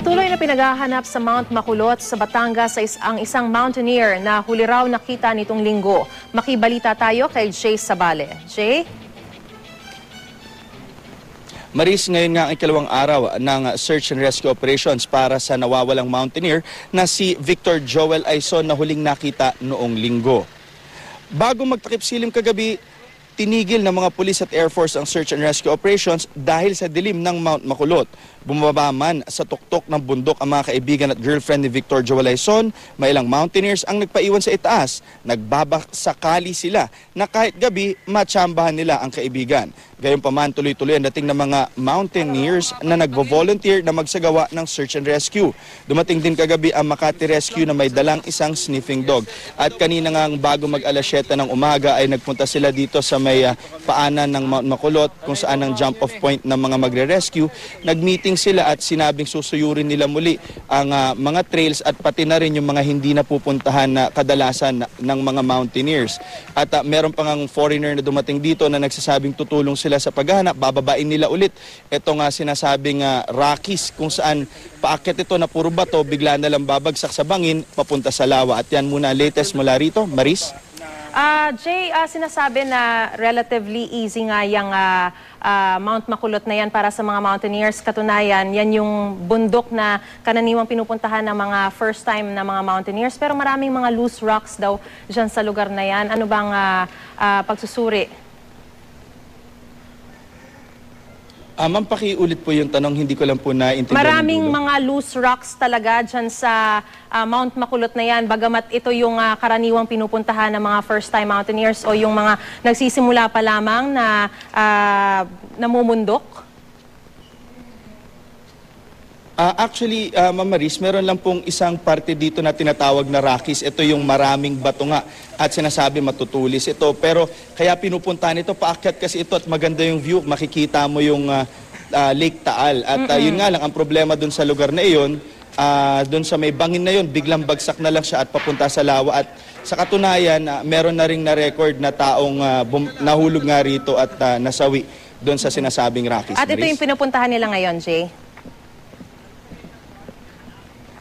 Patuloy na pinaghahanap sa Mount Makulot sa Batangas sa ang isang mountaineer na huli raw nakita nitong linggo. Makibalita tayo kay Jay Sabale. Jay? Maris, ngayon nga ang ikalawang araw ng search and rescue operations para sa nawawalang mountaineer na si Victor Joel Aison na huling nakita noong linggo. Bago magtakip silim kagabi, tinigil ng mga pulis at Air Force ang search and rescue operations dahil sa dilim ng Mount Makulot. Bumaba man sa tuktok ng bundok ang mga kaibigan at girlfriend ni Victor Joel Aison, may ilang mountaineers ang nagpaiwan sa itaas. Nagbabasakali sila na kahit gabi, matsambahan nila ang kaibigan. Gayunpaman, tuloy-tuloy ang dating ng mga mountaineers na nagvo-volunteer na magsagawa ng search and rescue. Dumating din kagabi ang Makati Rescue na may dalang isang sniffing dog. At kanina nga bago mag alas 7 ng umaga ay nagpunta sila dito sa may ah, paanan ng Mount Makulot kung saan ang jump off point ng mga magre-rescue. Nag-meeting sila at sinabing susuyurin nila muli ang ah, mga trails at pati na rin yung mga hindi napupuntahan na kadalasan ng mga mountaineers. At ah, meron pang ang foreigner na dumating dito na nagsasabing tutulong sila sa paghahanap, bababain nila ulit. Ito nga sinasabing ah, Rockies kung saan paakyat ito na puro bato, bigla na lang babagsak sa bangin papunta sa lawa. At yan muna latest mula rito, Maris. Ah, Jay, ah, sinasabi na relatively easy nga yung ah, ah, Mount Makulot na yan para sa mga mountaineers. Katunayan, yan yung bundok na kananiwang pinupuntahan ng mga first time na mga mountaineers. Pero maraming mga loose rocks daw dyan sa lugar na yan. Ano bang ah, ah, pagsusuri? Ah, ma'am, pakiulit po yung tanong, hindi ko lang po naintindihan. Maraming mga loose rocks talaga dyan sa ah, Mount Makulot na yan. Bagamat ito yung ah, karaniwang pinupuntahan ng mga first-time mountaineers o yung mga nagsisimula pa lamang na ah, namumundok. Ah, actually, uh, Ma'am Maris, meron lang pong isang parte dito na tinatawag na Rockies. Ito yung maraming bato nga at sinasabi matutulis ito. Pero kaya pinupuntahan ito, paakyat kasi ito at maganda yung view. Makikita mo yung ah, ah, Lake Taal. At ah, yun nga lang, ang problema dun sa lugar na iyon, ah, dun sa may bangin na yun, biglang bagsak na lang siya at papunta sa lawa. At sa katunayan, ah, meron na ring na-record na taong bum- nahulog nga rito at ah, nasawi doon sa sinasabing Rockies. At ito Maris. yung pinupuntahan nila ngayon, Jay.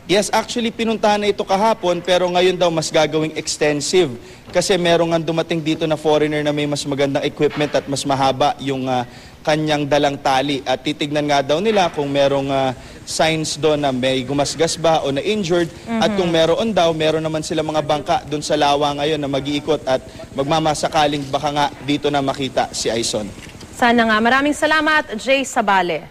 Yes, actually pinuntahan na ito kahapon pero ngayon daw mas gagawing extensive kasi merong dumating dito na foreigner na may mas magandang equipment at mas mahaba yung ah, kanyang dalang tali at titignan nga daw nila kung merong ah, signs doon na may gumasgas ba o na injured at kung meron daw meron naman sila mga bangka doon sa lawa ngayon na mag-iikot at magmamasakaling baka nga dito na makita si Aison. Sana nga. Maraming salamat, Jay Sabale.